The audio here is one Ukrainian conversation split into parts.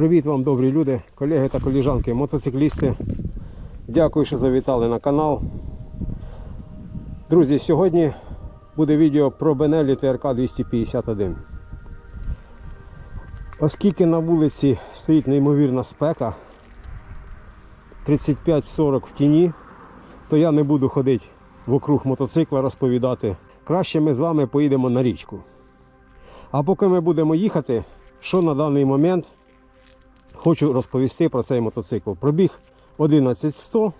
Привіт вам, добрі люди, колеги та коліжанки, мотоциклісти. Дякую, що завітали на канал. Друзі, сьогодні буде відео про Бенелі ТРК 251. Оскільки на вулиці стоїть неймовірна спека 35-40 в тіні, то я не буду ходити вокруг мотоцикла розповідати. Краще ми з вами поїдемо на річку. А поки ми будемо їхати, що на даний момент хочу розповісти про цей мотоцикл. Пробіг 11100.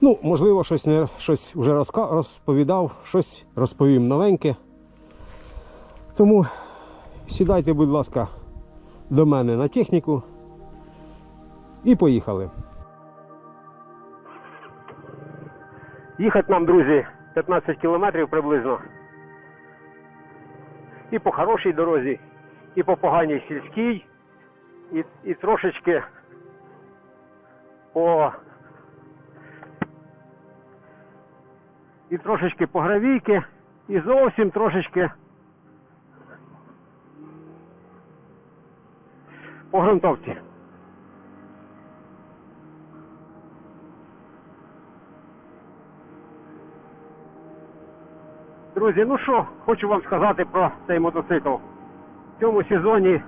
Ну, можливо, щось не щось вже розповідав, щось розповім новеньке. Тому сідайте, будь ласка, до мене на техніку і поїхали. Їхати нам, друзі, 15 кілометрів приблизно. І по хорошій дорозі, і по поганій сільській, і, і трошечки по і трошечки по гравійки, і зовсім трошечки по ґрунтовці. Друзі, ну що, хочу вам сказати про цей мотоцикл. В цьому сезоні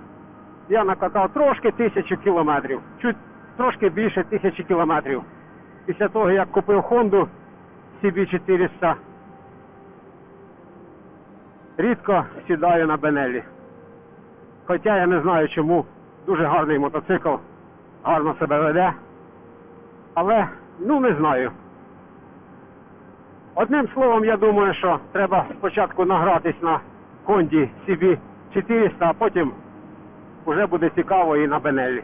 я накатав трошки тисячу кілометрів, чуть трошки більше тисячі кілометрів. Після того, як купив Honda CB400, рідко сідаю на Бенелі. Хоча я не знаю чому. Дуже гарний мотоцикл, гарно себе веде. Але, ну не знаю. Одним словом, я думаю, що треба спочатку награтись на Honda CB400, а потім вже буде цікаво і на Бенелі.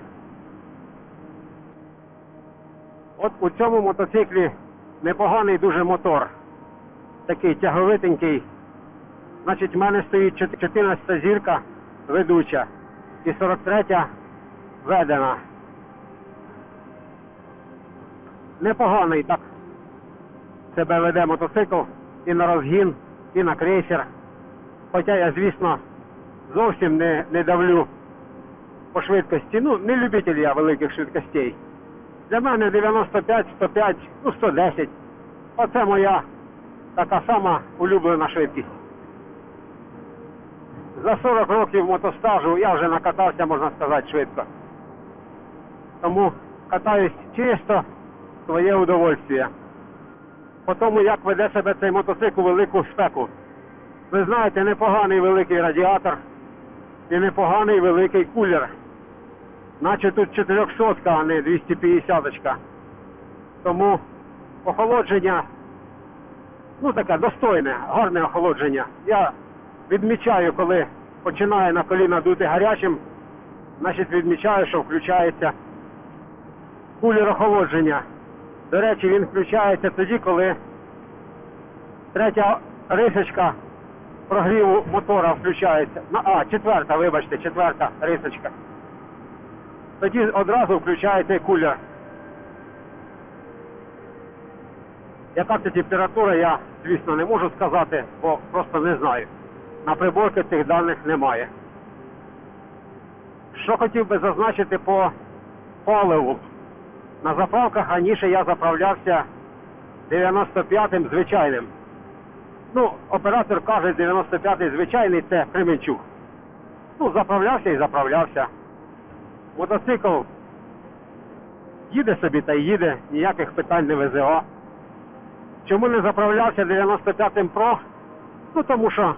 От у цьому мотоциклі непоганий дуже мотор. Такий тяговитенький. Значить, в мене стоїть 14 зірка ведуча і 43 ведена. Непоганий так себе веде мотоцикл і на розгін, і на крейсер. Хоча я, звісно, зовсім не, не давлю по швидкості. Ну, не любитель я великих швидкостей. Для мене 95, 105, ну 110. Оце моя така сама улюблена швидкість. За 40 років мотостажу я вже накатався, можна сказати, швидко. Тому катаюсь чисто своє удовольствие. По тому, як веде себе цей мотоцикл велику спеку. Ви знаєте, непоганий великий радіатор і непоганий великий кулер. Наче тут 400, а не 250. -очка. Тому охолодження, ну таке достойне, гарне охолодження. Я відмічаю, коли починає на коліна дути гарячим, значить відмічаю, що включається кулер охолодження. До речі, він включається тоді, коли третя рисочка прогріву мотора включається. А, четверта, вибачте, четверта рисочка. Тоді одразу включається і кулер. Яка це температура, я, звісно, не можу сказати, бо просто не знаю. На приборці цих даних немає. Що хотів би зазначити по паливу. На заправках раніше я заправлявся 95-м звичайним. Ну, оператор каже, 95-й звичайний це Кременчук. Ну, заправлявся і заправлявся. Мотоцикл їде собі та їде, ніяких питань не визива. Чому не заправлявся 95-м Pro? Ну тому що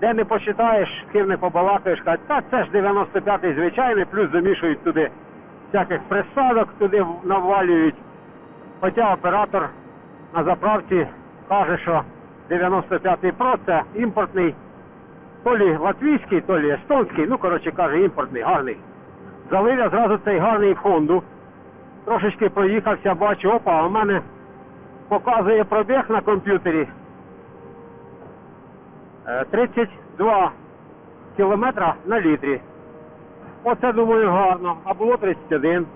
де не почитаєш, ким не побалакаєш, кажуть, та це ж 95-й звичайний, плюс замішують туди всяких присадок, туди навалюють. Хоча оператор на заправці каже, що 95-й Pro це імпортний, то лі латвійський, то лі естонський, ну, коротше каже, імпортний, гарний. Залив я зразу цей гарний в Хонду. Трошечки проїхався, бачу, опа, у мене показує пробіг на комп'ютері. Е, 32 кілометра на літрі. Оце думаю гарно, а було 31.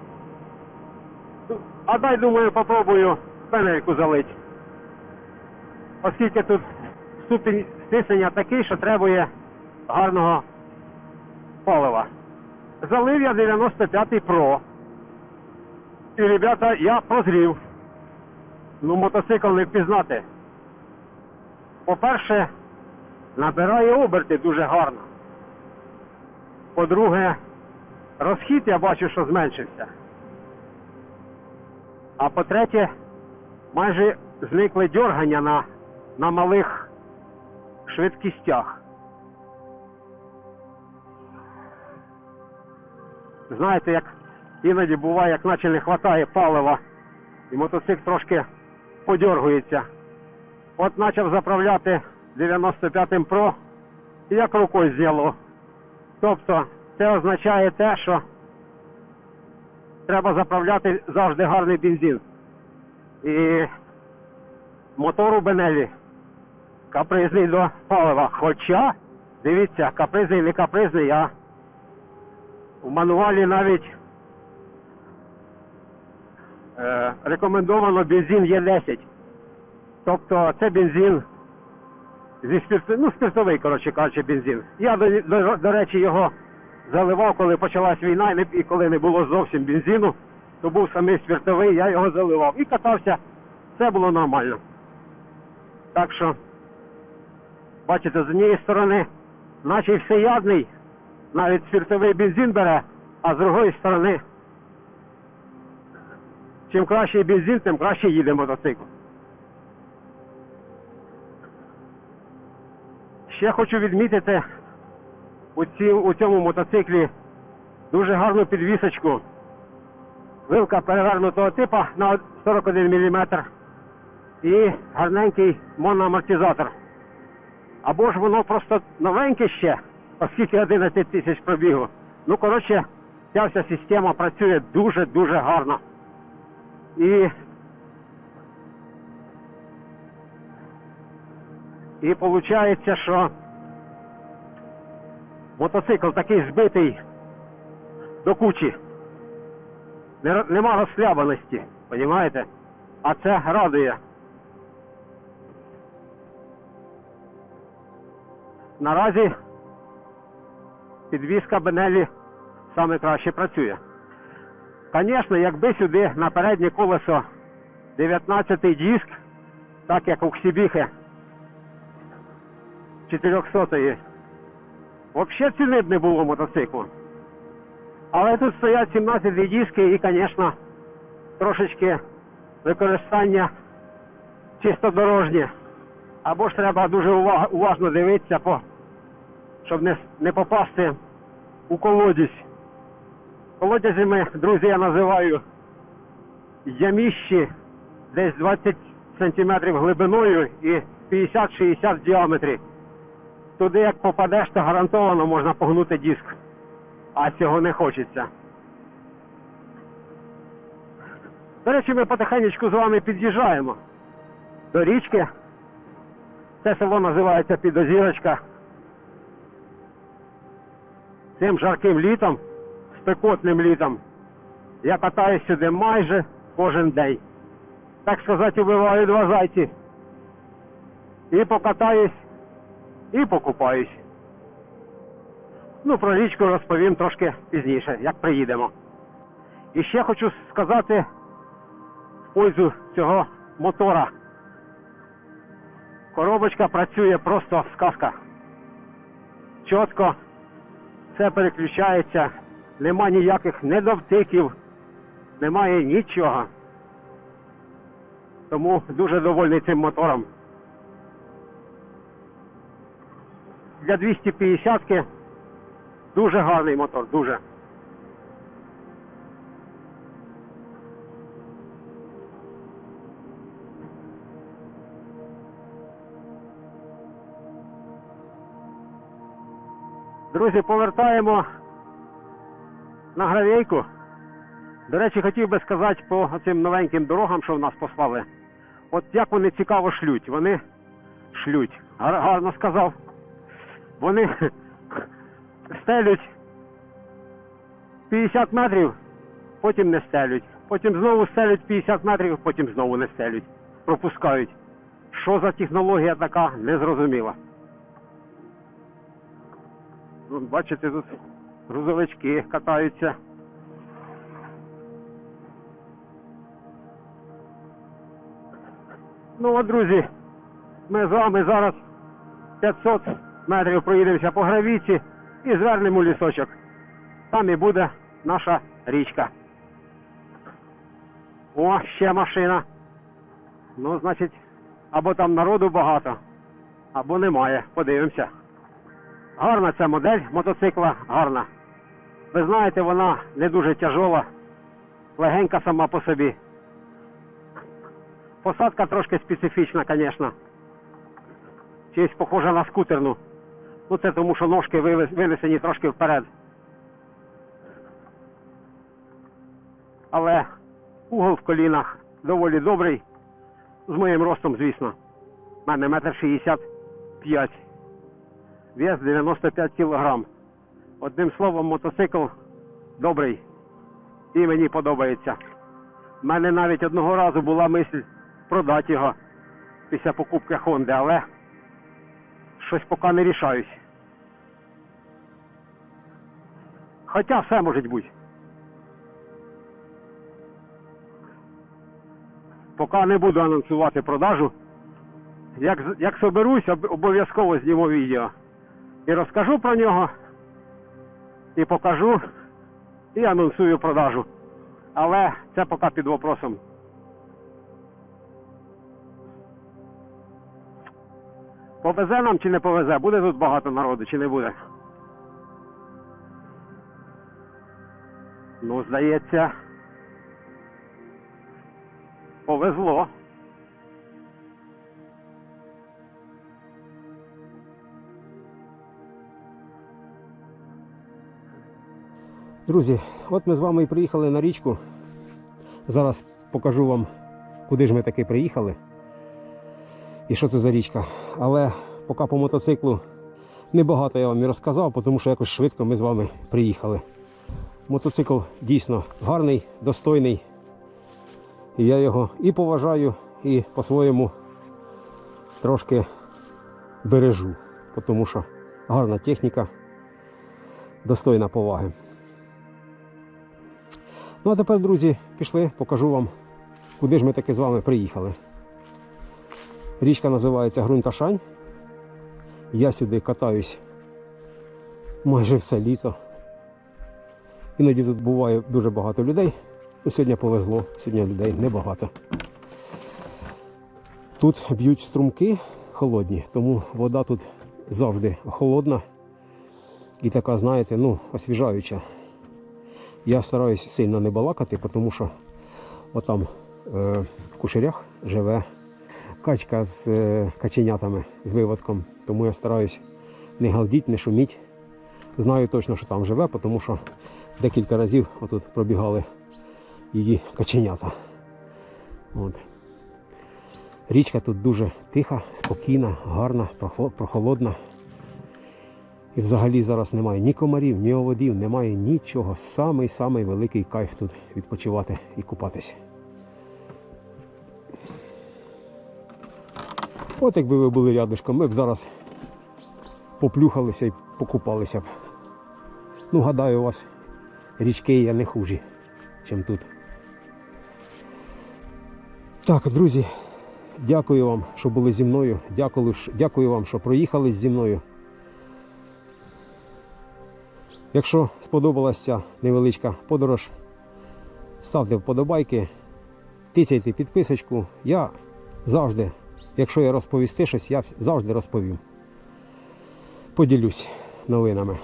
А дай думаю, попробую пенельку залить. Оскільки тут ступінь стиснення такий, що требує гарного палива. залив я 95-й Pro. І, ребята, я прозрів. Ну, мотоцикл не впізнати. По-перше, набирає оберти дуже гарно. По-друге, розхід я бачу, що зменшився. А по-третє, майже зникли дьоргання на, на малих швидкістях. Знаєте, як іноді буває, як наче не вистачає палива, і мотоцикл трошки подьоргується. От почав заправляти 95-м Pro, як рукою зняло. Тобто це означає те, що треба заправляти завжди гарний бензин. І мотор у Бенелі капризний до палива. Хоча, дивіться, капризний не капризний, а в мануалі навіть е, рекомендовано бензин Є10. Тобто це бензин зі спірт... ну, спиртовий, коротше кажучи, бензин. Я, до, до, до речі, його заливав, коли почалась війна, і і коли не було зовсім бензину, то був самий спиртовий, я його заливав. І катався, все було нормально. Так що, бачите, з однієї сторони, наче всеядний, навіть спиртовий бензин бере, а з другої сторони, чим кращий бензин, тим краще їде мотоцикл. Ще хочу відмітити у, ці, у цьому мотоциклі дуже гарну підвісочку. Вилка перевернутого типу на 41 мм і гарненький моноамортизатор. Або ж воно просто новеньке ще, оскільки 11 тисяч пробігу. Ну, коротше, ця вся система працює дуже-дуже гарно. І І виходить, що мотоцикл такий збитий до кучі. Нема розслабленості, розумієте? А це радує. Наразі підвізка Бенелі саме краще працює. Звісно, якби сюди на переднє колесо 19-й диск, так як у Ксібіхи 400-ї. Взагалі ціни б не було мотоциклу. Але тут стоять 17 диски і, звісно, трошечки використання чисто дорожнє. Або ж треба дуже уважно дивитися, щоб не, попасти у колодязь. Колодязями, друзі, я називаю яміщі десь 20 сантиметрів глибиною і 50-60 в діаметрі. Туди як попадеш, то гарантовано можна погнути диск. А цього не хочеться. До речі, ми потихенечку з вами під'їжджаємо до річки. Це село називається Підозірочка. Цим жарким літом, спекотним літом, я катаюсь сюди майже кожен день. Так сказати, убиваю два зайці. І покатаюсь, і покупаюсь. Ну, про річку розповім трошки пізніше, як приїдемо. І ще хочу сказати в пользу цього мотора. Коробочка працює просто сказка. Чітко все переключається, нема ніяких недовтиків, немає нічого. Тому дуже довольний цим мотором. Для 250-ки дуже гарний мотор, дуже. Друзі, повертаємо на гравійку. До речі, хотів би сказати по цим новеньким дорогам, що в нас послали. От як вони цікаво шлють. Вони шлють. Гар- Гарно сказав. Вони стелють 50 метрів, потім не стелють. Потім знову стелють 50 метрів, потім знову не стелють. Пропускають. Що за технологія така, незрозуміла. Ну, Бачите, тут Грузовички катаються. Ну от, друзі, ми з вами зараз 500 метрів проїдемося по гравіці і звернемо лісочок. Там і буде наша річка. О, ще машина. Ну, значить, або там народу багато, або немає. Подивимося. Гарна ця модель мотоцикла, гарна. Ви знаєте, вона не дуже тяжола, легенька сама по собі. Посадка трошки специфічна, звісно. Чись похожа на скутерну. Ну це тому, що ножки винесені трошки вперед. Але угол в колінах доволі добрий. З моїм ростом, звісно. У мене метр шістдесят п'ять. Вес 95 кілограм. Одним словом, мотоцикл добрий. І мені подобається. У мене навіть одного разу була мисль продати його після покупки Хонди, але щось поки не рішаюсь. Хоча все може бути. Поки не буду анонсувати продажу. Як, як соберусь, обов'язково зніму відео. І розкажу про нього, і покажу, і анонсую продажу. Але це поки під вопросом. Повезе нам чи не повезе? Буде тут багато народу чи не буде? Ну, здається. Повезло. Друзі, от ми з вами і приїхали на річку. Зараз покажу вам, куди ж ми таки приїхали і що це за річка. Але поки по мотоциклу небагато я вам і розказав, тому що якось швидко ми з вами приїхали. Мотоцикл дійсно гарний, достойний. І я його і поважаю, і по-своєму трошки бережу, тому що гарна техніка, достойна поваги. Ну а тепер, друзі, пішли, покажу вам, куди ж ми таки з вами приїхали. Річка називається Грунташань. Я сюди катаюсь майже все літо. Іноді тут буває дуже багато людей. Ну, сьогодні повезло, сьогодні людей небагато. Тут б'ють струмки холодні, тому вода тут завжди холодна і така, знаєте, ну, освіжаюча. Я стараюсь сильно не балакати, тому що отам е, в кушерях живе качка з е, каченятами, з виводком. Тому я стараюсь не галдіть, не шуміть. Знаю точно, що там живе, тому що декілька разів отут пробігали її каченята. От. Річка тут дуже тиха, спокійна, гарна, прохолодна. І взагалі зараз немає ні комарів, ні оводів, немає нічого. Самий-самий великий кайф тут відпочивати і купатися. От якби ви були рядышком, ми б зараз поплюхалися і покупалися б. Ну, гадаю, у вас річки є не хужі, ніж тут. Так, друзі, дякую вам, що були зі мною. Дякую, дякую вам, що проїхали зі мною. Якщо сподобалася ця невеличка подорож, ставте вподобайки, тицяйте підписочку. Я завжди, якщо я розповісти щось, я завжди розповім. Поділюсь новинами.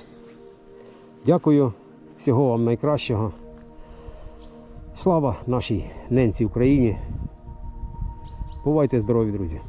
Дякую, всього вам найкращого. Слава нашій ненці Україні. Бувайте здорові, друзі!